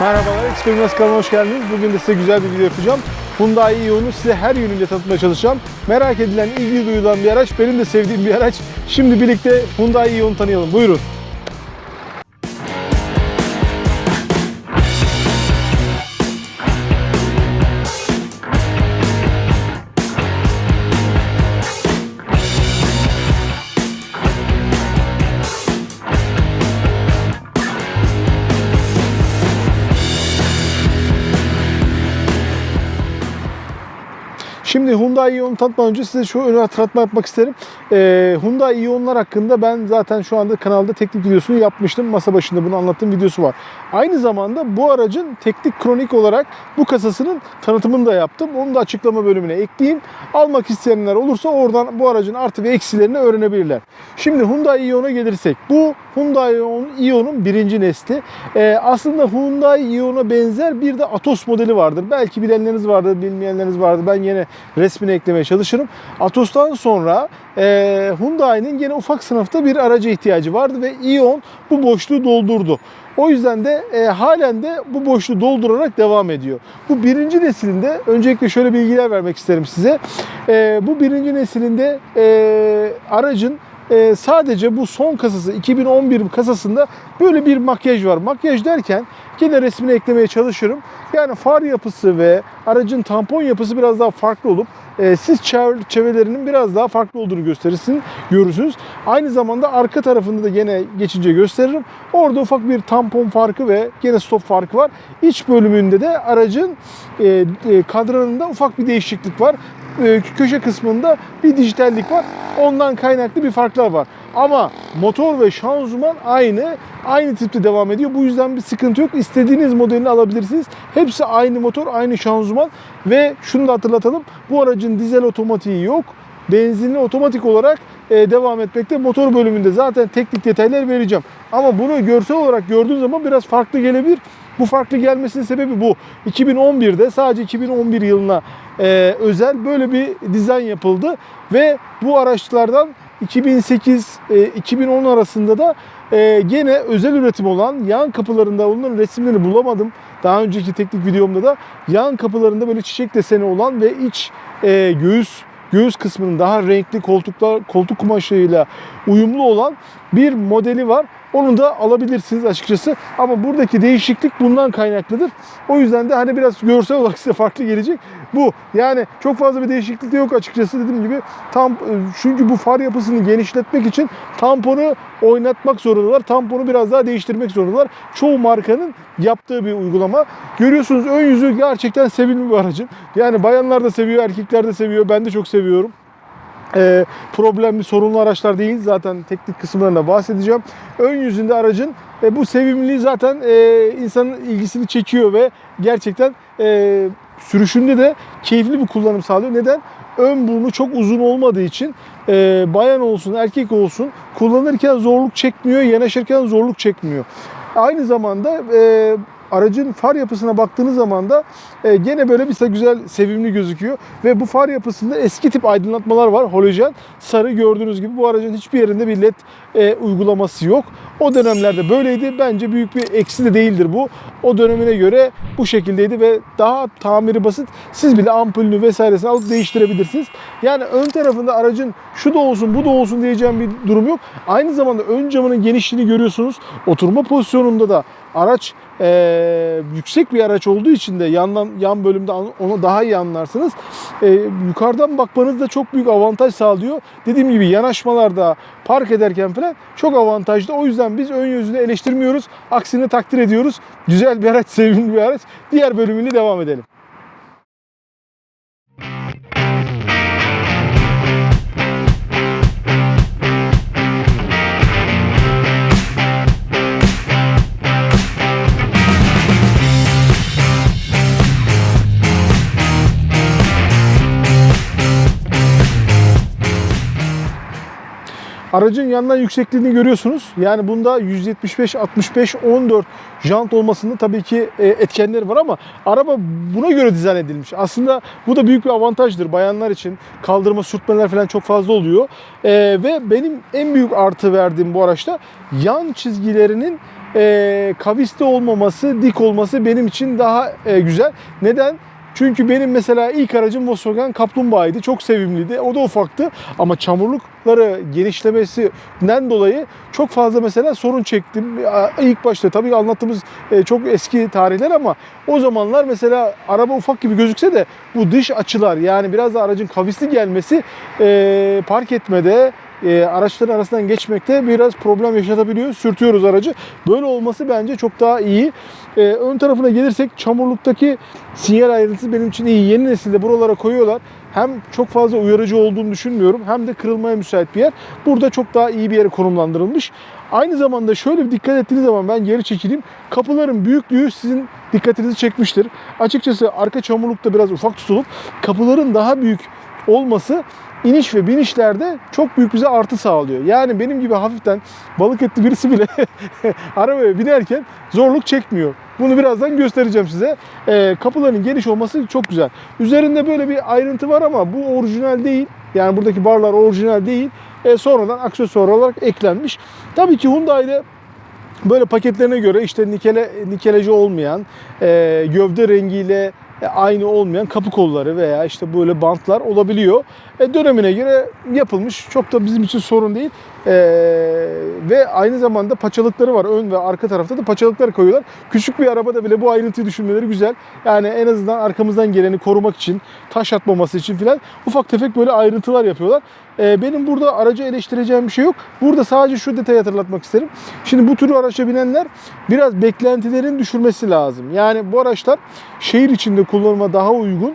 Merhabalar, Xperimez kanalına hoş geldiniz. Bugün de size güzel bir video yapacağım. Hyundai Ion'u size her yönüyle tanıtmaya çalışacağım. Merak edilen, ilgi duyulan bir araç, benim de sevdiğim bir araç. Şimdi birlikte Hyundai Ion'u tanıyalım. Buyurun. Hyundai Ion'u tanıtmadan önce size şu ön hatırlatma yapmak isterim. Ee, Hyundai Ion'lar hakkında ben zaten şu anda kanalda teknik videosunu yapmıştım. Masa başında bunu anlattığım videosu var. Aynı zamanda bu aracın teknik kronik olarak bu kasasının tanıtımını da yaptım. Onu da açıklama bölümüne ekleyeyim. Almak isteyenler olursa oradan bu aracın artı ve eksilerini öğrenebilirler. Şimdi Hyundai Ion'a gelirsek. Bu Hyundai Ion- Ion'un birinci nesli. Ee, aslında Hyundai Ion'a benzer bir de Atos modeli vardır. Belki bilenleriniz vardır, bilmeyenleriniz vardır. Ben yine resmini eklemeye çalışırım. Atos'tan sonra e, Hyundai'nin yine ufak sınıfta bir araca ihtiyacı vardı ve Ion bu boşluğu doldurdu. O yüzden de e, halen de bu boşluğu doldurarak devam ediyor. Bu birinci neslinde öncelikle şöyle bilgiler vermek isterim size. E, bu birinci neslinde e, aracın e, sadece bu son kasası 2011 kasasında böyle bir makyaj var. Makyaj derken yine resmini eklemeye çalışırım. Yani far yapısı ve aracın tampon yapısı biraz daha farklı olup e, sis çerçevelerinin biraz daha farklı olduğunu gösterirsin, görürsünüz. Aynı zamanda arka tarafında da yine geçince gösteririm. Orada ufak bir tampon farkı ve yine stop farkı var. İç bölümünde de aracın e, e, kadranında ufak bir değişiklik var köşe kısmında bir dijitallik var. Ondan kaynaklı bir farklar var. Ama motor ve şanzıman aynı. Aynı tipte devam ediyor. Bu yüzden bir sıkıntı yok. İstediğiniz modelini alabilirsiniz. Hepsi aynı motor, aynı şanzıman ve şunu da hatırlatalım. Bu aracın dizel otomatiği yok. Benzinli otomatik olarak e, devam etmekte. Motor bölümünde zaten teknik detaylar vereceğim. Ama bunu görsel olarak gördüğün zaman biraz farklı gelebilir. Bu farklı gelmesinin sebebi bu. 2011'de sadece 2011 yılına e, özel böyle bir dizayn yapıldı ve bu araçlardan 2008-2010 arasında da e, gene özel üretim olan yan kapılarında onların resimlerini bulamadım. Daha önceki teknik videomda da yan kapılarında böyle çiçek deseni olan ve iç e, göğüs göğüs kısmının daha renkli koltuklar koltuk kumaşıyla uyumlu olan bir modeli var. Onu da alabilirsiniz açıkçası. Ama buradaki değişiklik bundan kaynaklıdır. O yüzden de hani biraz görsel olarak size farklı gelecek. Bu yani çok fazla bir değişiklik de yok açıkçası dediğim gibi. Tam çünkü bu far yapısını genişletmek için tamponu oynatmak zorundalar. Tamponu biraz daha değiştirmek zorundalar. Çoğu markanın yaptığı bir uygulama. Görüyorsunuz ön yüzü gerçekten sevimli bir aracın. Yani bayanlar da seviyor, erkekler de seviyor. Ben de çok seviyorum. Ee, problemli, sorunlu araçlar değil. Zaten teknik kısımlarına bahsedeceğim. Ön yüzünde aracın e, bu sevimliliği zaten e, insanın ilgisini çekiyor ve gerçekten e, sürüşünde de keyifli bir kullanım sağlıyor. Neden? Ön burnu çok uzun olmadığı için e, bayan olsun, erkek olsun kullanırken zorluk çekmiyor, yanaşırken zorluk çekmiyor. Aynı zamanda e, aracın far yapısına baktığınız zaman da e, gene böyle bir güzel, sevimli gözüküyor. Ve bu far yapısında eski tip aydınlatmalar var. Halojen, sarı gördüğünüz gibi bu aracın hiçbir yerinde bir led e, uygulaması yok. O dönemlerde böyleydi. Bence büyük bir eksi de değildir bu. O dönemine göre bu şekildeydi ve daha tamiri basit. Siz bile ampulünü vesairesini alıp değiştirebilirsiniz. Yani ön tarafında aracın şu da olsun bu da olsun diyeceğim bir durum yok. Aynı zamanda ön camının genişliğini görüyorsunuz. Oturma pozisyonunda da araç e, yüksek bir araç olduğu için de yandan yan bölümde onu daha iyi anlarsınız. E, yukarıdan bakmanız da çok büyük avantaj sağlıyor. Dediğim gibi yanaşmalarda park ederken falan çok avantajlı. O yüzden biz ön yüzünü eleştirmiyoruz. Aksine takdir ediyoruz. Güzel bir araç, sevimli bir araç. Diğer bölümüyle devam edelim. Aracın yandan yüksekliğini görüyorsunuz. Yani bunda 175, 65, 14 jant olmasında tabii ki e, etkenleri var ama araba buna göre dizayn edilmiş. Aslında bu da büyük bir avantajdır bayanlar için. Kaldırma sürtmeler falan çok fazla oluyor. E, ve benim en büyük artı verdiğim bu araçta yan çizgilerinin e, kavisli olmaması, dik olması benim için daha e, güzel. Neden? Çünkü benim mesela ilk aracım Volkswagen Kaplumbağa'ydı. Çok sevimliydi. O da ufaktı. Ama çamurlukları genişlemesinden dolayı çok fazla mesela sorun çektim. İlk başta tabii anlattığımız e, çok eski tarihler ama o zamanlar mesela araba ufak gibi gözükse de bu dış açılar yani biraz da aracın kavisli gelmesi e, park etmede e, araçların arasından geçmekte biraz problem yaşatabiliyor. Sürtüyoruz aracı. Böyle olması bence çok daha iyi. E, ön tarafına gelirsek çamurluktaki sinyal ayrıntısı benim için iyi. Yeni nesilde buralara koyuyorlar. Hem çok fazla uyarıcı olduğunu düşünmüyorum hem de kırılmaya müsait bir yer. Burada çok daha iyi bir yere konumlandırılmış. Aynı zamanda şöyle bir dikkat ettiğiniz zaman ben geri çekileyim. Kapıların büyüklüğü sizin dikkatinizi çekmiştir. Açıkçası arka çamurlukta biraz ufak tutulup kapıların daha büyük olması iniş ve binişlerde çok büyük bize artı sağlıyor. Yani benim gibi hafiften balık etli birisi bile arabaya binerken zorluk çekmiyor. Bunu birazdan göstereceğim size. Ee, kapıların geniş olması çok güzel. Üzerinde böyle bir ayrıntı var ama bu orijinal değil. Yani buradaki barlar orijinal değil. Ee, sonradan aksesuar olarak eklenmiş. Tabii ki Hyundai'de böyle paketlerine göre işte nikele nikeleci olmayan, e, gövde rengiyle e, aynı olmayan kapı kolları veya işte böyle bantlar olabiliyor. E, dönemine göre yapılmış. Çok da bizim için sorun değil. E, ve aynı zamanda paçalıkları var. Ön ve arka tarafta da paçalıklar koyuyorlar. Küçük bir arabada bile bu ayrıntıyı düşünmeleri güzel. Yani en azından arkamızdan geleni korumak için, taş atmaması için filan ufak tefek böyle ayrıntılar yapıyorlar. E, benim burada aracı eleştireceğim bir şey yok. Burada sadece şu detayı hatırlatmak isterim. Şimdi bu tür araçla binenler biraz beklentilerin düşürmesi lazım. Yani bu araçlar şehir içinde kullanıma daha uygun,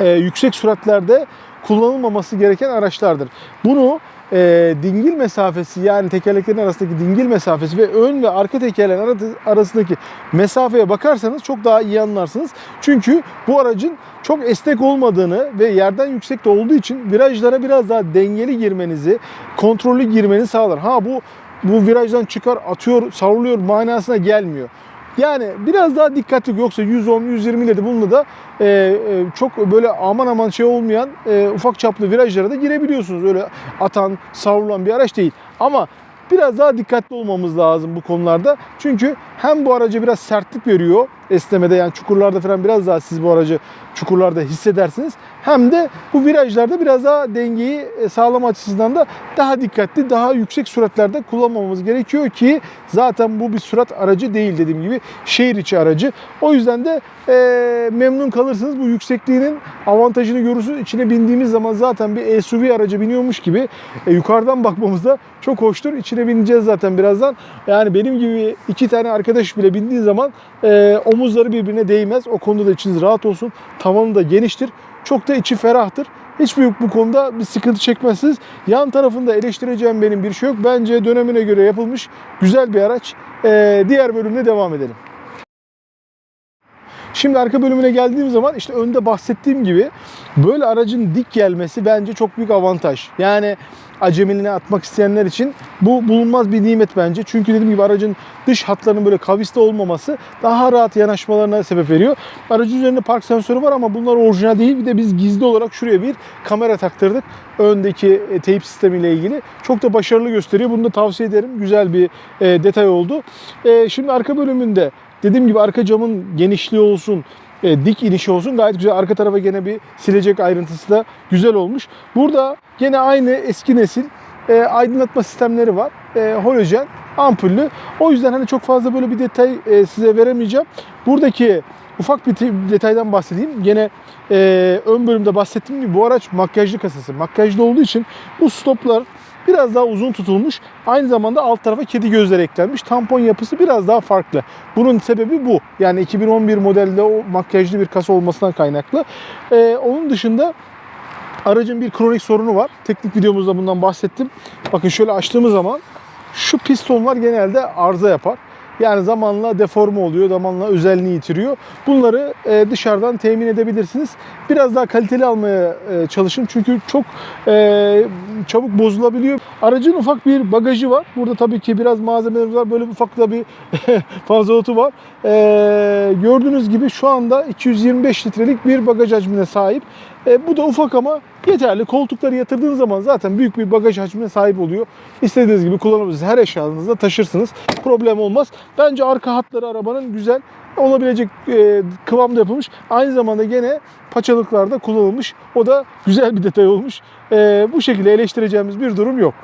e, yüksek süratlerde kullanılmaması gereken araçlardır. Bunu e, dingil mesafesi yani tekerleklerin arasındaki dingil mesafesi ve ön ve arka tekerlerin arasındaki mesafeye bakarsanız çok daha iyi anlarsınız. Çünkü bu aracın çok esnek olmadığını ve yerden yüksekte olduğu için virajlara biraz daha dengeli girmenizi, kontrollü girmeni sağlar. Ha bu bu virajdan çıkar, atıyor, savruluyor manasına gelmiyor. Yani biraz daha dikkatli yoksa 110 120 ile de bununla da e, e, çok böyle aman aman şey olmayan e, ufak çaplı virajlara da girebiliyorsunuz. Öyle atan, savrulan bir araç değil. Ama biraz daha dikkatli olmamız lazım bu konularda. Çünkü hem bu araca biraz sertlik veriyor esnemede yani çukurlarda falan biraz daha siz bu aracı çukurlarda hissedersiniz. Hem de bu virajlarda biraz daha dengeyi e, sağlama açısından da daha dikkatli, daha yüksek süratlerde kullanmamamız gerekiyor ki zaten bu bir sürat aracı değil dediğim gibi şehir içi aracı. O yüzden de e, memnun kalırsınız. Bu yüksekliğinin avantajını görürsünüz. İçine bindiğimiz zaman zaten bir SUV araca biniyormuş gibi e, yukarıdan bakmamızda çok hoştur. İçine bineceğiz zaten birazdan. Yani benim gibi iki tane arkadaş bile bindiği zaman e, omuzları birbirine değmez. O konuda da içiniz rahat olsun. Tavanı da geniştir. Çok da içi ferahtır. Hiçbir bu konuda bir sıkıntı çekmezsiniz. Yan tarafında eleştireceğim benim bir şey yok. Bence dönemine göre yapılmış güzel bir araç. Ee, diğer bölümde devam edelim. Şimdi arka bölümüne geldiğim zaman işte önde bahsettiğim gibi böyle aracın dik gelmesi bence çok büyük avantaj. Yani acemiliğine atmak isteyenler için bu bulunmaz bir nimet bence. Çünkü dediğim gibi aracın dış hatlarının böyle kavisli olmaması daha rahat yanaşmalarına sebep veriyor. Aracın üzerinde park sensörü var ama bunlar orijinal değil. Bir de biz gizli olarak şuraya bir kamera taktırdık. Öndeki e, teyp sistemiyle ilgili. Çok da başarılı gösteriyor. Bunu da tavsiye ederim. Güzel bir e, detay oldu. E, şimdi arka bölümünde dediğim gibi arka camın genişliği olsun, e, dik inişi olsun gayet güzel. Arka tarafa gene bir silecek ayrıntısı da güzel olmuş. Burada gene aynı eski nesil e, aydınlatma sistemleri var. E, halojen, ampullü. O yüzden hani çok fazla böyle bir detay e, size veremeyeceğim. Buradaki ufak bir detaydan bahsedeyim. Gene e, ön bölümde bahsettiğim gibi bu araç makyajlı kasası. Makyajlı olduğu için bu stoplar biraz daha uzun tutulmuş. Aynı zamanda alt tarafa kedi gözleri eklenmiş. Tampon yapısı biraz daha farklı. Bunun sebebi bu. Yani 2011 modelde o makyajlı bir kasa olmasından kaynaklı. Ee, onun dışında aracın bir kronik sorunu var. Teknik videomuzda bundan bahsettim. Bakın şöyle açtığımız zaman şu pistonlar genelde arıza yapar. Yani zamanla deforme oluyor, zamanla özelliğini yitiriyor. Bunları e, dışarıdan temin edebilirsiniz. Biraz daha kaliteli almaya e, çalışın çünkü çok e, çabuk bozulabiliyor. Aracın ufak bir bagajı var. Burada tabii ki biraz malzemelerimiz var. Böyle ufak da bir fazlalığı var. Gördüğünüz gibi şu anda 225 litrelik bir bagaj hacmine sahip. E, bu da ufak ama yeterli. Koltukları yatırdığınız zaman zaten büyük bir bagaj hacmine sahip oluyor. İstediğiniz gibi kullanabilirsiniz. Her eşyanızda taşırsınız. Problem olmaz. Bence arka hatları arabanın güzel olabilecek e, kıvamda yapılmış. Aynı zamanda gene paçalıklarda kullanılmış. O da güzel bir detay olmuş. E, bu şekilde eleştireceğimiz bir durum yok.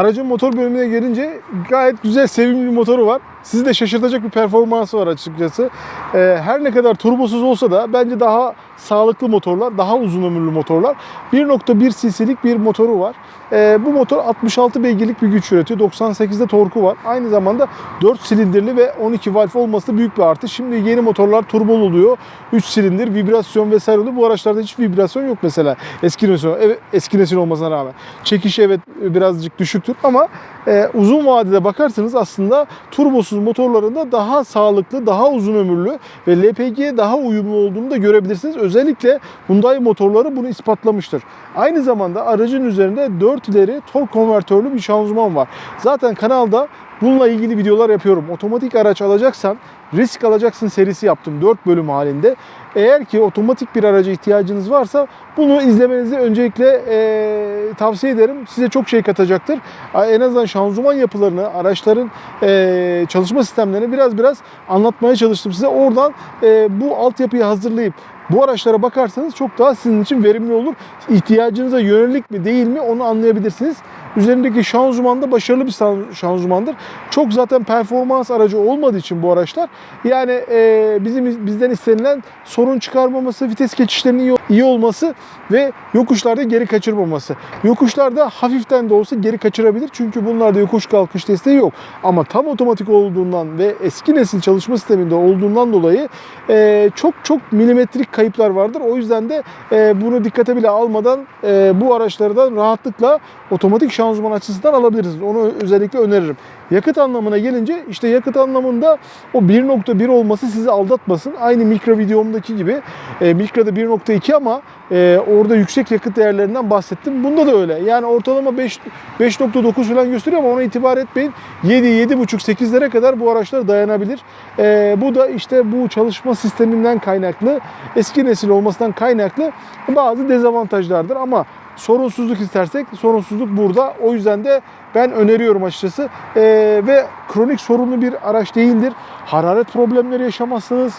Aracın motor bölümüne gelince gayet güzel, sevimli bir motoru var. Sizi de şaşırtacak bir performansı var açıkçası. Ee, her ne kadar turbosuz olsa da bence daha sağlıklı motorlar, daha uzun ömürlü motorlar. 1.1 cc'lik bir motoru var. Ee, bu motor 66 beygirlik bir güç üretiyor. 98'de torku var. Aynı zamanda 4 silindirli ve 12 valve olması büyük bir artı. Şimdi yeni motorlar turbolu oluyor. 3 silindir, vibrasyon vesaire oluyor. Bu araçlarda hiç vibrasyon yok mesela. Eski nesil, evet, eski nesil olmasına rağmen. Çekiş evet birazcık düşüktür ama e, uzun vadede bakarsanız aslında turbosuz motorlarında daha sağlıklı, daha uzun ömürlü ve LPG'ye daha uyumlu olduğunu da görebilirsiniz. Özellikle Hyundai motorları bunu ispatlamıştır. Aynı zamanda aracın üzerinde 4 ileri tork konvertörlü bir şanzıman var. Zaten kanalda bununla ilgili videolar yapıyorum. Otomatik araç alacaksan risk alacaksın serisi yaptım 4 bölüm halinde. Eğer ki otomatik bir araca ihtiyacınız varsa bunu izlemenizi öncelikle e, tavsiye ederim. Size çok şey katacaktır. En azından şanzıman yapılarını, araçların e, çalışma sistemlerini biraz biraz anlatmaya çalıştım size. Oradan e, bu altyapıyı hazırlayıp bu araçlara bakarsanız çok daha sizin için verimli olur. İhtiyacınıza yönelik mi değil mi onu anlayabilirsiniz. Üzerindeki şanzıman da başarılı bir şanzımandır. Çok zaten performans aracı olmadığı için bu araçlar yani e, bizim bizden istenilen sorun çıkarmaması, vites geçişlerinin iyi, iyi olması ve yokuşlarda geri kaçırmaması. Yokuşlarda hafiften de olsa geri kaçırabilir çünkü bunlarda yokuş kalkış desteği yok. Ama tam otomatik olduğundan ve eski nesil çalışma sisteminde olduğundan dolayı e, çok çok milimetrik kayıplar vardır. O yüzden de e, bunu dikkate bile almadan e, bu araçlardan rahatlıkla otomatik şanzıman açısından alabilirsiniz. Onu özellikle öneririm. Yakıt anlamına gelince işte yakıt anlamında o 1.1 olması sizi aldatmasın. Aynı mikro videomdaki gibi e, mikroda 1.2 ama e, orada yüksek yakıt değerlerinden bahsettim. Bunda da öyle. Yani ortalama 5 5.9 falan gösteriyor ama ona itibar etmeyin. 7 7.5 8'lere kadar bu araçlar dayanabilir. E, bu da işte bu çalışma sisteminden kaynaklı, eski nesil olmasından kaynaklı bazı dezavantajlardır ama sorunsuzluk istersek sorunsuzluk burada. O yüzden de ben öneriyorum açıkçası. Ee, ve kronik sorunlu bir araç değildir. Hararet problemleri yaşamazsınız.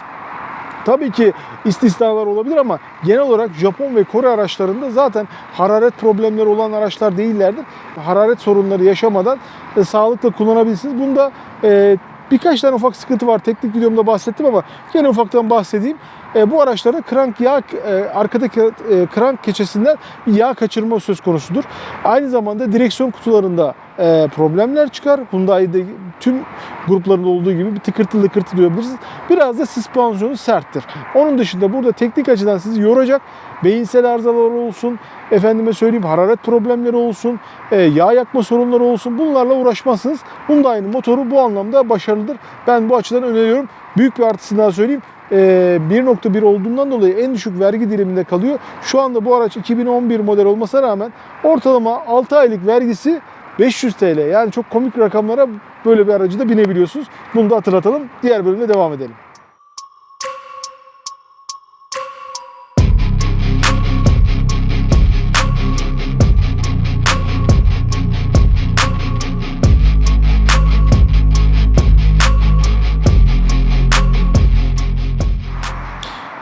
Tabii ki istisnalar olabilir ama genel olarak Japon ve Kore araçlarında zaten hararet problemleri olan araçlar değillerdir. Hararet sorunları yaşamadan e, sağlıkla kullanabilirsiniz. Bunda e, birkaç tane ufak sıkıntı var. Teknik videomda bahsettim ama gene ufaktan bahsedeyim. E, bu araçlarda krank yağ e, arkadaki e, krank keçesinden yağ kaçırma söz konusudur. Aynı zamanda direksiyon kutularında e, problemler çıkar. Hyundai'de tüm gruplarında olduğu gibi bir tıkırtı lıkırtı duyabilirsiniz. Biraz da süspansiyonu serttir. Onun dışında burada teknik açıdan sizi yoracak beyinsel arızalar olsun, efendime söyleyeyim hararet problemleri olsun, e, yağ yakma sorunları olsun bunlarla uğraşmazsınız. Hyundai'nin motoru bu anlamda başarılıdır. Ben bu açıdan öneriyorum. Büyük bir artısını daha söyleyeyim. 1.1 olduğundan dolayı en düşük vergi diliminde kalıyor. Şu anda bu araç 2011 model olmasına rağmen ortalama 6 aylık vergisi 500 TL. Yani çok komik rakamlara böyle bir aracı da binebiliyorsunuz. Bunu da hatırlatalım. Diğer bölümde devam edelim.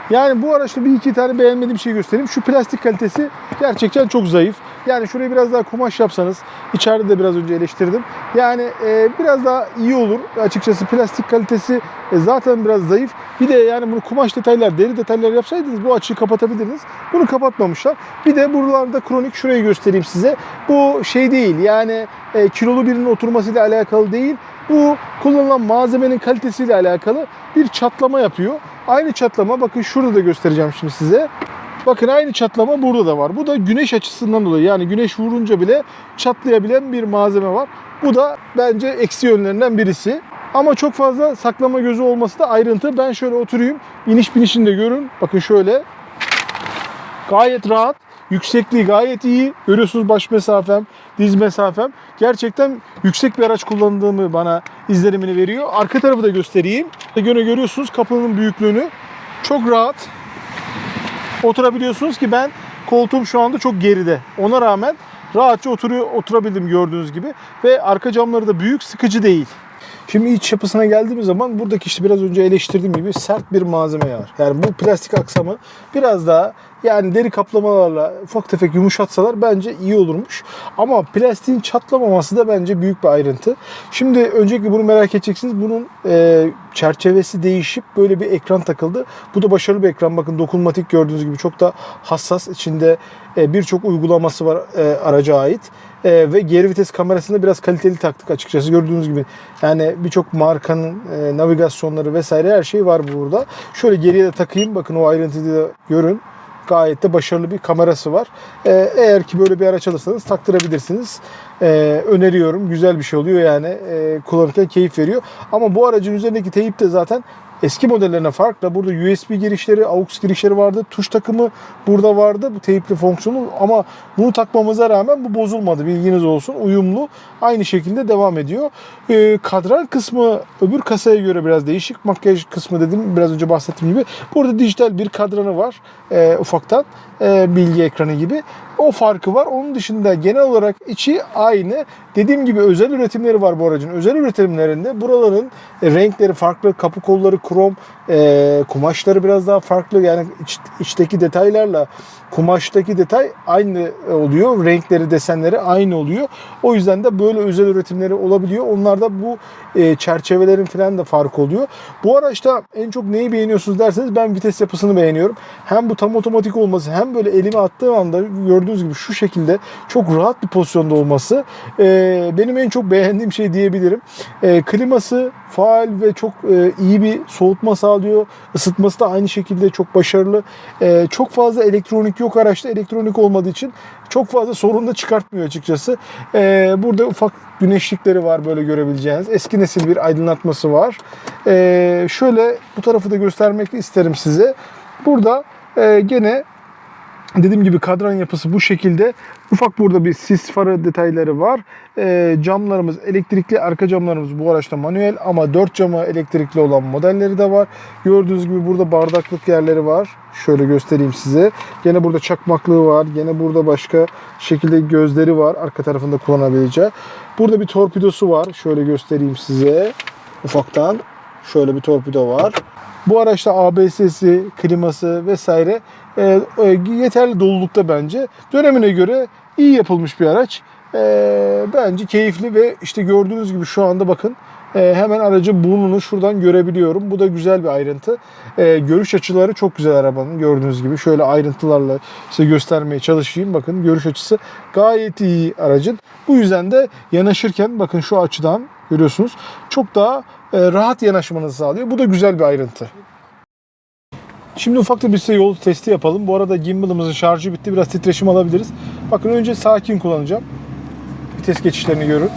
Yani bu araçta bir iki tane beğenmediğim şey göstereyim. Şu plastik kalitesi gerçekten çok zayıf. Yani şurayı biraz daha kumaş yapsanız, içeride de biraz önce eleştirdim. Yani e, biraz daha iyi olur. Açıkçası plastik kalitesi e, zaten biraz zayıf. Bir de yani bunu kumaş detaylar, deri detaylar yapsaydınız bu açıyı kapatabilirdiniz. Bunu kapatmamışlar. Bir de buralarda kronik şurayı göstereyim size. Bu şey değil yani e, kilolu birinin oturmasıyla alakalı değil. Bu kullanılan malzemenin kalitesiyle alakalı bir çatlama yapıyor. Aynı çatlama bakın şurada da göstereceğim şimdi size. Bakın aynı çatlama burada da var. Bu da güneş açısından dolayı yani güneş vurunca bile çatlayabilen bir malzeme var. Bu da bence eksi yönlerinden birisi. Ama çok fazla saklama gözü olması da ayrıntı. Ben şöyle oturayım. iniş binişini de görün. Bakın şöyle. Gayet rahat. Yüksekliği gayet iyi. Görüyorsunuz baş mesafem, diz mesafem. Gerçekten yüksek bir araç kullandığımı bana izlenimini veriyor. Arka tarafı da göstereyim. Gene görüyorsunuz kapının büyüklüğünü. Çok rahat oturabiliyorsunuz ki ben koltuğum şu anda çok geride. Ona rağmen rahatça oturuyor, oturabildim gördüğünüz gibi. Ve arka camları da büyük, sıkıcı değil. Şimdi iç yapısına geldiğimiz zaman buradaki işte biraz önce eleştirdiğim gibi sert bir malzeme var. Yani bu plastik aksamı biraz daha yani deri kaplamalarla ufak tefek yumuşatsalar bence iyi olurmuş. Ama plastiğin çatlamaması da bence büyük bir ayrıntı. Şimdi öncelikle bunu merak edeceksiniz. Bunun e, çerçevesi değişip böyle bir ekran takıldı. Bu da başarılı bir ekran. Bakın dokunmatik gördüğünüz gibi çok da hassas. İçinde e, birçok uygulaması var e, araca ait. E, ve geri vites kamerasını biraz kaliteli taktık açıkçası gördüğünüz gibi. Yani birçok markanın e, navigasyonları vesaire her şey var burada. Şöyle geriye de takayım. Bakın o ayrıntıyı da görün gayet de başarılı bir kamerası var. Ee, eğer ki böyle bir araç alırsanız taktırabilirsiniz. Ee, öneriyorum. Güzel bir şey oluyor yani. Ee, kullanırken keyif veriyor. Ama bu aracın üzerindeki teyip de zaten eski modellerine farklı. Burada USB girişleri, AUX girişleri vardı. Tuş takımı burada vardı. Bu teyipli fonksiyonu ama bunu takmamıza rağmen bu bozulmadı. Bilginiz olsun. Uyumlu. Aynı şekilde devam ediyor. Ee, kadran kısmı öbür kasaya göre biraz değişik. Makyaj kısmı dedim biraz önce bahsettiğim gibi. Burada dijital bir kadranı var. Ee, ufaktan. Ee, bilgi ekranı gibi. O farkı var. Onun dışında genel olarak içi aynı. Dediğim gibi özel üretimleri var bu aracın. Özel üretimlerinde buraların e, renkleri farklı. Kapı kolları krom. e, kumaşları biraz daha farklı. Yani iç- içteki detaylarla kumaştaki detay aynı oluyor. Renkleri, desenleri aynı oluyor. O yüzden de böyle özel üretimleri olabiliyor. Onlarda bu e, çerçevelerin falan da farkı oluyor. Bu araçta en çok neyi beğeniyorsunuz derseniz ben vites yapısını beğeniyorum. Hem bu tam otomatik olması hem böyle elime attığım anda gördüğünüz gibi şu şekilde çok rahat bir pozisyonda olması e, benim en çok beğendiğim şey diyebilirim. E, kliması faal ve çok e, iyi bir soğutma sağlıyor. Isıtması da aynı şekilde çok başarılı. E, çok fazla elektronik yok araçta. Elektronik olmadığı için çok fazla sorun da çıkartmıyor açıkçası. E, burada ufak güneşlikleri var böyle görebileceğiniz. Eski nesil bir aydınlatması var. E, şöyle bu tarafı da göstermek isterim size. Burada e, gene Dediğim gibi kadran yapısı bu şekilde. Ufak burada bir sis farı detayları var. Ee, camlarımız elektrikli, arka camlarımız bu araçta manuel ama 4 camı elektrikli olan modelleri de var. Gördüğünüz gibi burada bardaklık yerleri var. Şöyle göstereyim size. Gene burada çakmaklığı var. Gene burada başka şekilde gözleri var. Arka tarafında kullanabileceği. Burada bir torpidosu var. Şöyle göstereyim size. Ufaktan. Şöyle bir torpido var. Bu araçta ABS'si, kliması vesaire e, e, yeterli dolulukta bence. Dönemine göre iyi yapılmış bir araç. E, bence keyifli ve işte gördüğünüz gibi şu anda bakın e, hemen aracın burnunu şuradan görebiliyorum. Bu da güzel bir ayrıntı. E, görüş açıları çok güzel arabanın gördüğünüz gibi. Şöyle ayrıntılarla size göstermeye çalışayım. Bakın görüş açısı gayet iyi aracın. Bu yüzden de yanaşırken bakın şu açıdan görüyorsunuz çok daha e, rahat yanaşmanızı sağlıyor. Bu da güzel bir ayrıntı. Şimdi ufak da bir size yol testi yapalım. Bu arada gimbal'ımızın şarjı bitti. Biraz titreşim alabiliriz. Bakın önce sakin kullanacağım. Vites geçişlerini görün.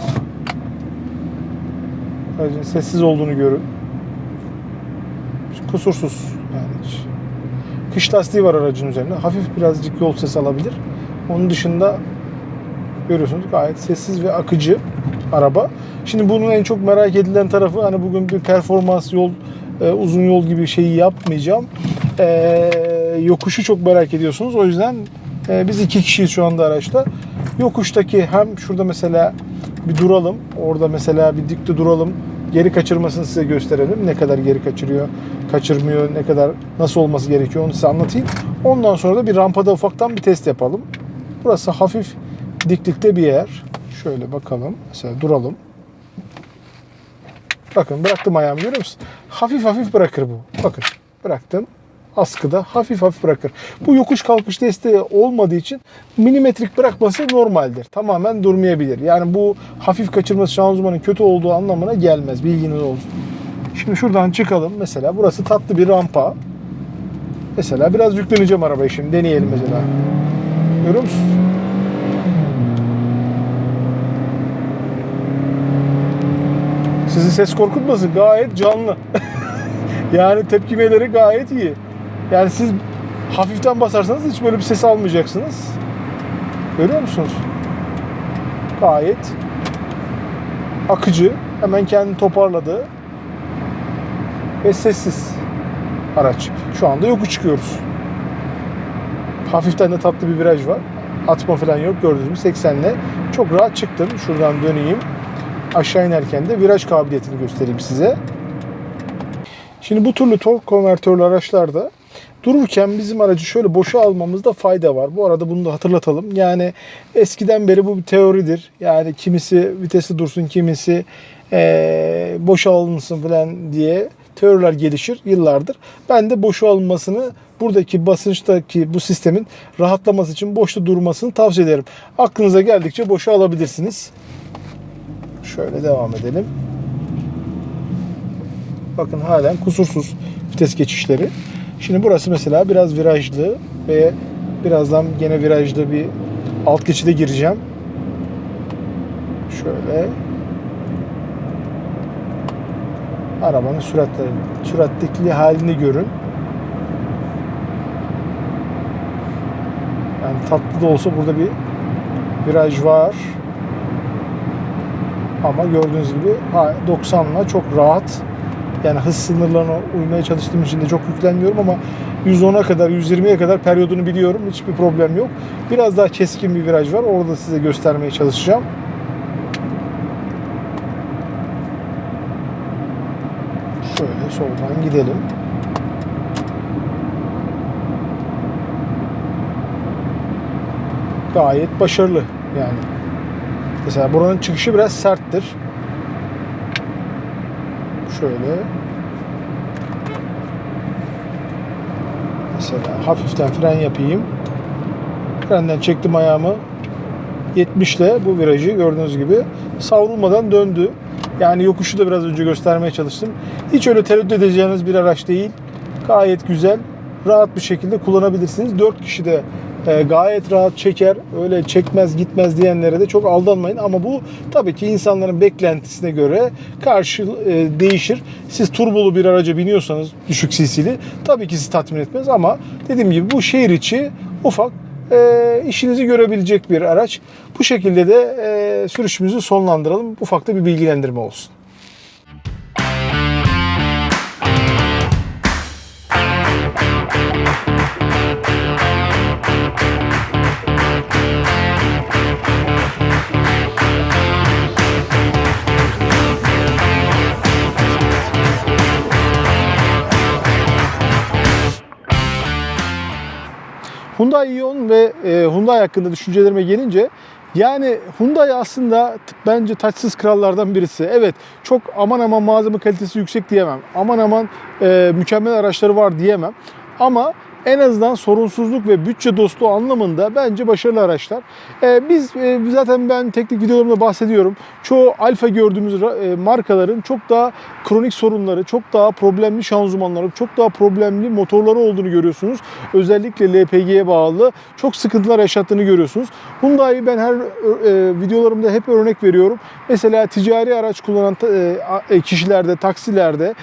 Aracın sessiz olduğunu görün. Kusursuz. Yani hiç. Kış lastiği var aracın üzerinde. Hafif birazcık yol sesi alabilir. Onun dışında görüyorsunuz gayet sessiz ve akıcı araba. Şimdi bunun en çok merak edilen tarafı hani bugün bir performans yol e, uzun yol gibi şeyi yapmayacağım. E, yokuşu çok merak ediyorsunuz. O yüzden e, biz iki kişiyiz şu anda araçta. Yokuştaki hem şurada mesela bir duralım. Orada mesela bir dikte duralım. Geri kaçırmasını size gösterelim. Ne kadar geri kaçırıyor, kaçırmıyor, ne kadar nasıl olması gerekiyor onu size anlatayım. Ondan sonra da bir rampada ufaktan bir test yapalım. Burası hafif diklikte bir yer. Şöyle bakalım. Mesela duralım. Bakın bıraktım ayağımı görüyor musun? Hafif hafif bırakır bu. Bakın bıraktım. Askıda hafif hafif bırakır. Bu yokuş kalkış desteği olmadığı için milimetrik bırakması normaldir. Tamamen durmayabilir. Yani bu hafif kaçırması şanzımanın kötü olduğu anlamına gelmez. Bilginiz olsun. Şimdi şuradan çıkalım. Mesela burası tatlı bir rampa. Mesela biraz yükleneceğim arabayı şimdi. Deneyelim mesela. Görüyor musunuz? Sizi ses korkutmasın. Gayet canlı. yani tepkimeleri gayet iyi. Yani siz hafiften basarsanız hiç böyle bir ses almayacaksınız. Görüyor musunuz? Gayet akıcı. Hemen kendini toparladı. Ve sessiz araç. Şu anda yokuş çıkıyoruz. Hafiften de tatlı bir viraj var. Atma falan yok gördüğünüz gibi 80 ile çok rahat çıktım. Şuradan döneyim. Aşağı inerken de viraj kabiliyetini göstereyim size. Şimdi bu türlü tork konvertörlü araçlarda dururken bizim aracı şöyle boşa almamızda fayda var. Bu arada bunu da hatırlatalım. Yani eskiden beri bu bir teoridir. Yani kimisi vitesi dursun, kimisi eee boşa alınsın falan diye teoriler gelişir yıllardır. Ben de boşa alınmasını buradaki basınçtaki bu sistemin rahatlaması için boşta durmasını tavsiye ederim. Aklınıza geldikçe boşa alabilirsiniz. Şöyle devam edelim. Bakın halen kusursuz vites geçişleri. Şimdi burası mesela biraz virajlı ve birazdan gene virajlı bir alt geçide gireceğim. Şöyle arabanın süratleri, süratli halini görün. Yani tatlı da olsa burada bir viraj var. Ama gördüğünüz gibi 90'la çok rahat. Yani hız sınırlarına uymaya çalıştığım için de çok yüklenmiyorum ama 110'a kadar, 120'ye kadar periyodunu biliyorum. Hiçbir problem yok. Biraz daha keskin bir viraj var. Orada size göstermeye çalışacağım. Şöyle soldan gidelim. Gayet başarılı yani. Mesela buranın çıkışı biraz serttir. Şöyle. Mesela hafiften fren yapayım. Frenden çektim ayağımı. 70 ile bu virajı gördüğünüz gibi savrulmadan döndü. Yani yokuşu da biraz önce göstermeye çalıştım. Hiç öyle tereddüt edeceğiniz bir araç değil. Gayet güzel, rahat bir şekilde kullanabilirsiniz. 4 kişi de e, gayet rahat çeker. Öyle çekmez gitmez diyenlere de çok aldanmayın. Ama bu tabii ki insanların beklentisine göre karşı e, değişir. Siz turbolu bir araca biniyorsanız düşük cc'li tabii ki sizi tatmin etmez ama dediğim gibi bu şehir içi ufak e, işinizi görebilecek bir araç. Bu şekilde de e, sürüşümüzü sonlandıralım. Ufak da bir bilgilendirme olsun. Hyundai Ion ve e, Hyundai hakkında düşüncelerime gelince yani Hyundai aslında bence taçsız krallardan birisi. Evet çok aman aman malzeme kalitesi yüksek diyemem. Aman aman e, mükemmel araçları var diyemem. Ama en azından sorunsuzluk ve bütçe dostu anlamında bence başarılı araçlar. E, biz e, zaten ben teknik videolarımda bahsediyorum. Çoğu alfa gördüğümüz e, markaların çok daha kronik sorunları, çok daha problemli şanzımanları, çok daha problemli motorları olduğunu görüyorsunuz. Özellikle LPG'ye bağlı çok sıkıntılar yaşattığını görüyorsunuz. Hyundai'yi ben her e, videolarımda hep örnek veriyorum. Mesela ticari araç kullanan kişilerde, taksilerde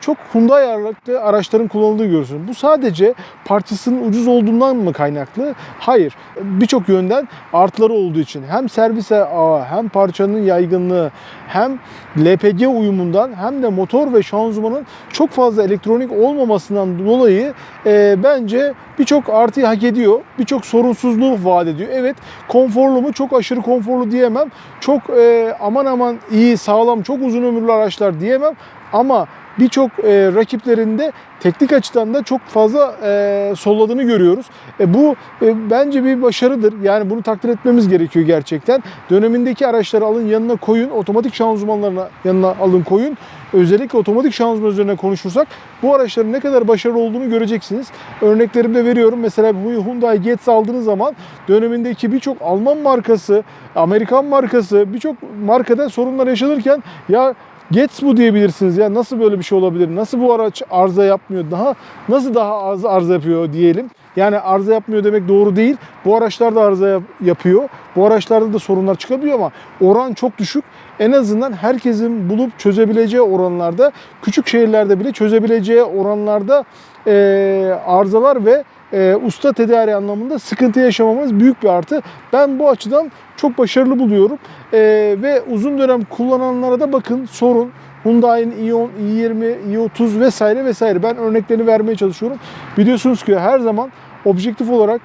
çok Hyundai ağırlıklı araçların kullanıldığı görüyorsunuz. Bu sadece parçasının ucuz olduğundan mı kaynaklı? Hayır. Birçok yönden artıları olduğu için hem servise ağı, hem parçanın yaygınlığı, hem LPG uyumundan hem de motor ve şanzımanın çok fazla elektronik olmamasından dolayı e, bence birçok artıyı hak ediyor. Birçok sorunsuzluğu vaat ediyor. Evet konforlu mu? Çok aşırı konforlu diyemem. Çok e, aman aman iyi, sağlam, çok uzun ömürlü araçlar diyemem. Ama birçok e, rakiplerinde teknik açıdan da çok fazla e, solladığını görüyoruz. E, bu e, bence bir başarıdır. Yani bunu takdir etmemiz gerekiyor gerçekten. Dönemindeki araçları alın yanına koyun, otomatik şanzımanlarına yanına alın koyun. Özellikle otomatik şanzıman üzerine konuşursak bu araçların ne kadar başarılı olduğunu göreceksiniz. Örneklerimi de veriyorum. Mesela Hyundai Getz aldığınız zaman dönemindeki birçok Alman markası, Amerikan markası, birçok markada sorunlar yaşanırken ya Getz bu diyebilirsiniz ya nasıl böyle bir şey olabilir? Nasıl bu araç arıza yapmıyor? Daha nasıl daha az arıza yapıyor diyelim. Yani arıza yapmıyor demek doğru değil. Bu araçlar da arıza yap- yapıyor. Bu araçlarda da sorunlar çıkabiliyor ama oran çok düşük. En azından herkesin bulup çözebileceği oranlarda, küçük şehirlerde bile çözebileceği oranlarda eee, arızalar ve eee, usta tedariği anlamında sıkıntı yaşamamız büyük bir artı. Ben bu açıdan çok başarılı buluyorum. Eee, ve uzun dönem kullananlara da bakın sorun. Hyundai'nin i10, i20, i30 vesaire vesaire. Ben örneklerini vermeye çalışıyorum. Biliyorsunuz ki her zaman objektif olarak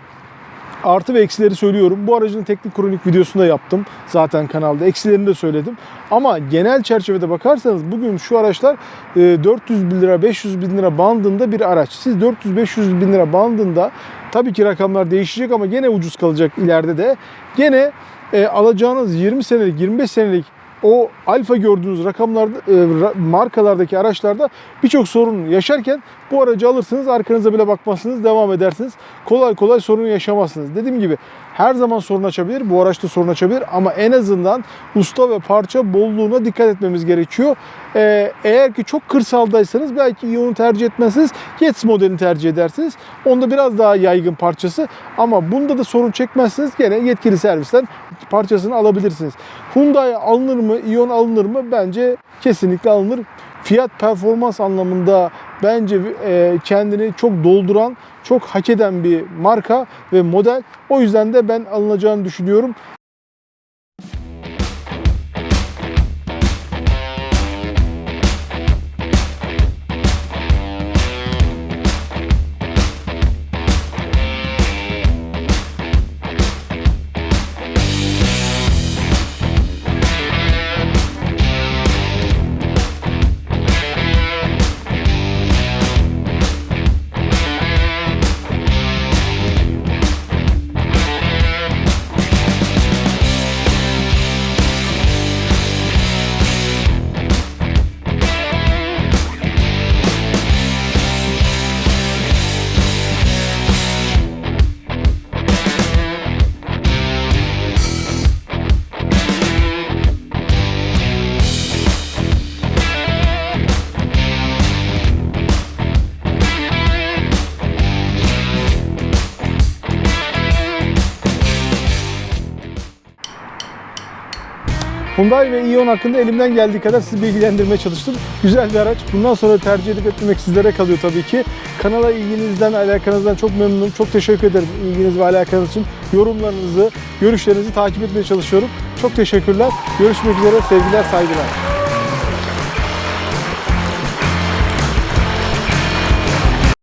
artı ve eksileri söylüyorum. Bu aracın teknik kronik videosunu da yaptım zaten kanalda. Eksilerini de söyledim. Ama genel çerçevede bakarsanız bugün şu araçlar e, 400 bin lira, 500 bin lira bandında bir araç. Siz 400-500 bin lira bandında tabii ki rakamlar değişecek ama gene ucuz kalacak ileride de. Gene e, alacağınız 20 senelik, 25 senelik o alfa gördüğünüz rakamlarda e, markalardaki araçlarda birçok sorun yaşarken bu aracı alırsınız arkanıza bile bakmazsınız devam edersiniz. Kolay kolay sorun yaşamazsınız. Dediğim gibi her zaman sorun açabilir. Bu araçta sorun açabilir ama en azından usta ve parça bolluğuna dikkat etmemiz gerekiyor. E, eğer ki çok kırsaldaysanız belki Ion'u tercih etmezsiniz. Getz modelini tercih edersiniz. Onda biraz daha yaygın parçası ama bunda da sorun çekmezsiniz. Gene yetkili servisten parçasını alabilirsiniz. Hyundai alınır mı? Ion alınır mı? Bence kesinlikle alınır. Fiyat performans anlamında bence e, kendini çok dolduran, çok hak eden bir marka ve model. O yüzden de ben alınacağını düşünüyorum. Hyundai ve Ion hakkında elimden geldiği kadar sizi bilgilendirmeye çalıştım. Güzel bir araç. Bundan sonra tercih edip etmemek sizlere kalıyor tabii ki. Kanala ilginizden, alakanızdan çok memnunum. Çok teşekkür ederim ilginiz ve alakanız için. Yorumlarınızı, görüşlerinizi takip etmeye çalışıyorum. Çok teşekkürler. Görüşmek üzere. Sevgiler, saygılar.